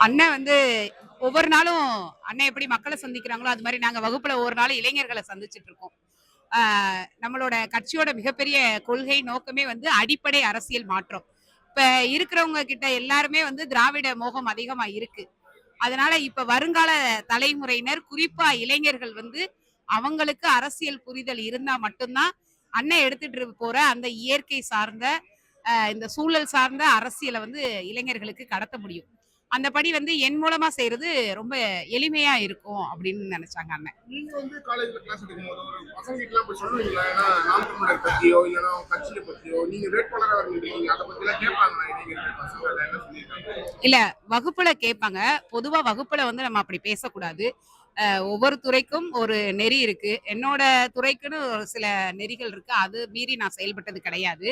அண்ணன் வந்து ஒவ்வொரு நாளும் அண்ணன் எப்படி மக்களை சந்திக்கிறாங்களோ அது மாதிரி நாங்கள் வகுப்புல ஒவ்வொரு நாளும் இளைஞர்களை சந்திச்சுட்டு இருக்கோம். நம்மளோட கட்சியோட மிகப்பெரிய கொள்கை நோக்கமே வந்து அடிப்படை அரசியல் மாற்றம். இப்ப இருக்கிறவங்க கிட்ட எல்லாருமே வந்து திராவிட மோகம் அதிகமா இருக்கு. அதனால இப்ப வருங்கால தலைமுறையினர் குறிப்பா இளைஞர்கள் வந்து அவங்களுக்கு அரசியல் புரிதல் இருந்தா மட்டும்தான் அண்ணன் எடுத்துட்டு போற அந்த இயற்கை சார்ந்த இந்த சூழல் சார்ந்த அரசியலை வந்து இளைஞர்களுக்கு கடத்த முடியும். அந்த படி வந்து என் மூலமா செய்யறது ரொம்ப எளிமையா இருக்கும் அப்படின்னு நினைச்சாங்க அண்ணன். நீங்க வந்து காலேஜ்ல கிளாஸ் எடுக்கும்போது ஒரு பசங்க கிட்ட போய் சொல்லுவீங்களா? ஏன்னா நாம் தமிழர் பத்தியோ இல்லைன்னா உங்க கட்சியை பத்தியோ நீங்க வேட்பாளராக வரீங்க அதை பத்தி எல்லாம் கேட்பாங்களா இளைஞர்கள் பசங்க அதை என்ன சொல்லியிருக்காங்க? இல்ல வகுப்புல கேட்பாங்க. பொதுவா வகுப்புல வந்து நம்ம அப்படி பேசக்கூடாது. ஒவ்வொரு துறைக்கும் ஒரு நெறி இருக்கு. என்னோட துறைக்குன்னு ஒரு சில நெறிகள் இருக்கு. அது மீறி நான் செயல்பட்டது கிடையாது.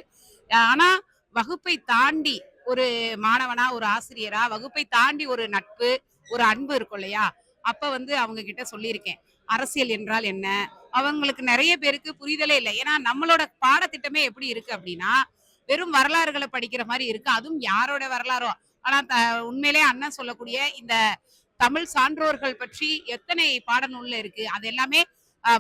ஆனா வகுப்பை தாண்டி ஒரு மாணவனா ஒரு ஆசிரியரா வகுப்பை தாண்டி ஒரு நட்பு ஒரு அன்பு இருக்கும் இல்லையா? அப்ப வந்து அவங்க கிட்ட சொல்லியிருக்கேன். அரசியல் என்றால் என்ன? அவங்களுக்கு நிறைய பேருக்கு புரிதலே இல்லை. ஏன்னா நம்மளோட பாடத்திட்டமே எப்படி இருக்கு அப்படின்னா வெறும் வரலாறுகளை படிக்கிற மாதிரி இருக்கு. அதுவும் யாரோட வரலாறோ? ஆனா த- உண்மையிலே அண்ணன் சொல்லக்கூடிய இந்த தமிழ் சான்றோர்கள் பற்றி எத்தனை பாடநூல்ல இருக்கு? அது எல்லாமே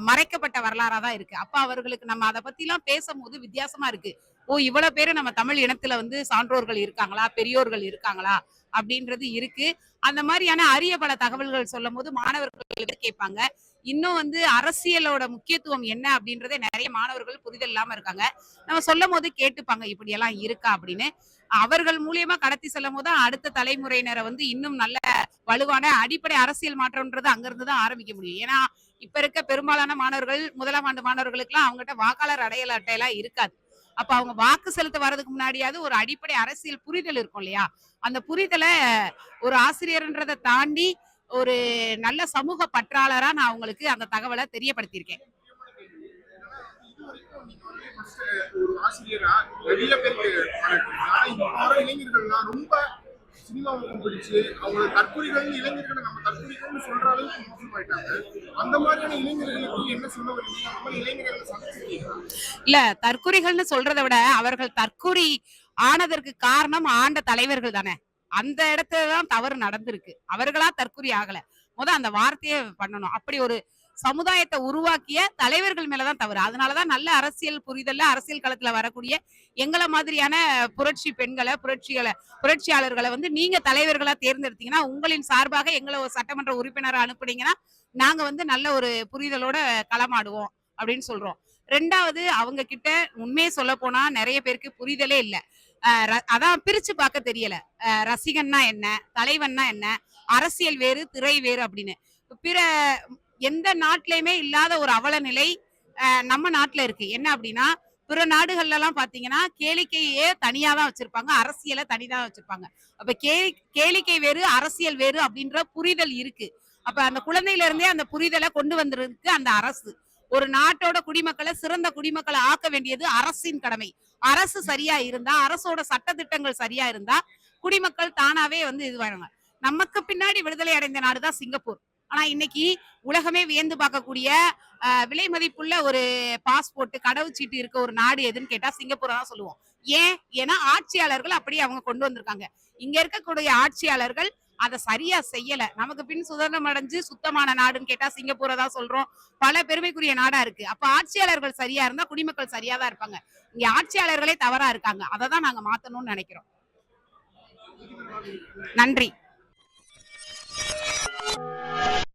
மறைக்கப்பட்ட வரலாறா தான் இருக்கு. அப்ப அவர்களுக்கு நம்ம அதை பத்தி எல்லாம் பேசும்போது வித்தியாசமா இருக்கு. ஓ இவ்வளவு பேரு நம்ம தமிழ் இனத்துல வந்து சான்றோர்கள் இருக்காங்களா? பெரியோர்கள் இருக்காங்களா? அப்படின்றது இருக்கு. அந்த மாதிரியான அரிய பல தகவல்கள் சொல்லும் போது மாணவர்கள் கேட்பாங்க? இன்னும் வந்து அரசியலோட முக்கியத்துவம் என்ன அப்படின்றதே நிறைய மாணவர்கள் புரிதல் இல்லாம இருக்காங்க. நம்ம சொல்லும் போது கேட்டுப்பாங்க இப்படி எல்லாம் இருக்கா? அப்படின்னு. அவர்கள் மூலியமா கடத்தி செல்லும் போது அடுத்த தலைமுறையினரை வந்து இன்னும் நல்ல வலுவான அடிப்படை அரசியல் மாற்றம்ன்றது அங்கிருந்து தான் ஆரம்பிக்க முடியும். ஏன்னா இப்ப இருக்க பெரும்பாலான மாணவர்கள் முதலாம் ஆண்டு மாணவர்களுக்குலாம் அவங்ககிட்ட வாக்காளர் அடையாள அட்டையெல்லாம் இருக்காது. அப்ப அவங்க வாக்கு செலுத்த வர்றதுக்கு முன்னாடியாவது ஒரு அடிப்படை அரசியல் புரிதல் இருக்கும் இல்லையா? அந்த புரிதலை ஒரு ஆசிரியர்ன்றதை தாண்டி ஒரு நல்ல சமூக பற்றாளரா நான் அவங்களுக்கு அந்த தகவலை தெரியப்படுத்தியிருக்கேன். First, பிடிச்சு அவங்க தற்கொலைகள் இளைஞர்களை நம்ம தற்கொலைகள்னு சொல்ற அளவுக்கு அந்த மாதிரியான இளைஞர்களுக்கு என்ன சொல்ல வரீங்க இளைஞர்களை இல்ல சொல்றதை விட அவர்கள் தற்கொலை ஆனதற்கு காரணம் ஆண்ட தலைவர்கள் தானே. அந்த இடத்துல தான் தவறு நடந்திருக்கு. அவர்களா தற்கொலை ஆகல. முத அந்த வார்த்தையே பண்ணணும். அப்படி ஒரு சமுதாயத்தை உருவாக்கிய தலைவர்கள் மேலதான் தவறு. அதனாலதான் நல்ல அரசியல் புரிதல்ல அரசியல் களத்துல வரக்கூடிய எங்களை மாதிரியான புரட்சி பெண்களை புரட்சிகளை புரட்சியாளர்களை வந்து நீங்க தலைவர்களா தேர்ந்தெடுத்தீங்கன்னா உங்களின் சார்பாக எங்களை ஒரு சட்டமன்ற உறுப்பினரை அனுப்புனீங்கன்னா நாங்க வந்து நல்ல ஒரு புரிதலோட களமாடுவோம் அப்படின்னு சொல்றோம். ரெண்டாவது அவங்க கிட்ட உண்மையை சொல்ல போனா நிறைய பேருக்கு புரிதலே இல்லை. ர- அதான் பிரிச்சு பார்க்க தெரியல. ரசிகன்னா என்ன? தலைவன்னா என்ன? அரசியல் வேறு திரை வேறு அப்படின்னு. பிற எந்த நாட்டிலையுமே இல்லாத ஒரு அவல நிலை நம்ம நாட்டுல இருக்கு. என்ன அப்படின்னா பிற நாடுகள்ல எல்லாம் பாத்தீங்கன்னா கேளிக்கையே தனியா தான் வச்சிருப்பாங்க. அரசியலை தனிதான் வச்சிருப்பாங்க. அப்ப கேலி கேளிக்கை வேறு அரசியல் வேறு அப்படின்ற புரிதல் இருக்கு. அப்ப அந்த குழந்தையில இருந்தே அந்த புரிதலை கொண்டு வந்திருக்கு அந்த அரசு. ஒரு நாட்டோட குடிமக்களை சிறந்த குடிமக்களை ஆக்க வேண்டியது அரசின் கடமை. அரசு சரியா இருந்தா அரசோட சட்ட திட்டங்கள் சரியா இருந்தா குடிமக்கள் தானாவே வந்து இது வாங்க நமக்கு பின்னாடி விடுதலை அடைந்த நாடுதான் சிங்கப்பூர். ஆனா இன்னைக்கு உலகமே வியந்து பார்க்கக்கூடிய விலை மதிப்புள்ள ஒரு பாஸ்போர்ட் கடவுச்சீட்டு இருக்க ஒரு நாடு எதுன்னு கேட்டா சிங்கப்பூர் தான் சொல்லுவோம். ஏன்? ஏன்னா ஆட்சியாளர்கள் அப்படி அவங்க கொண்டு வந்திருக்காங்க. இங்க இருக்கக்கூடிய ஆட்சியாளர்கள் அதை சரியா செய்யல. நமக்கு பின் சுதந்திரம் அடைஞ்சு சுத்தமான நாடுன்னு கேட்டா சிங்கப்பூரை தான் சொல்றோம். பல பெருமைக்குரிய நாடா இருக்கு. அப்ப ஆட்சியாளர்கள் சரியா இருந்தா குடிமக்கள் சரியா தான் இருப்பாங்க. இங்க ஆட்சியாளர்களே தவறா இருக்காங்க. அதை தான் நாங்க மாத்தணும்னு நினைக்கிறோம். நன்றி.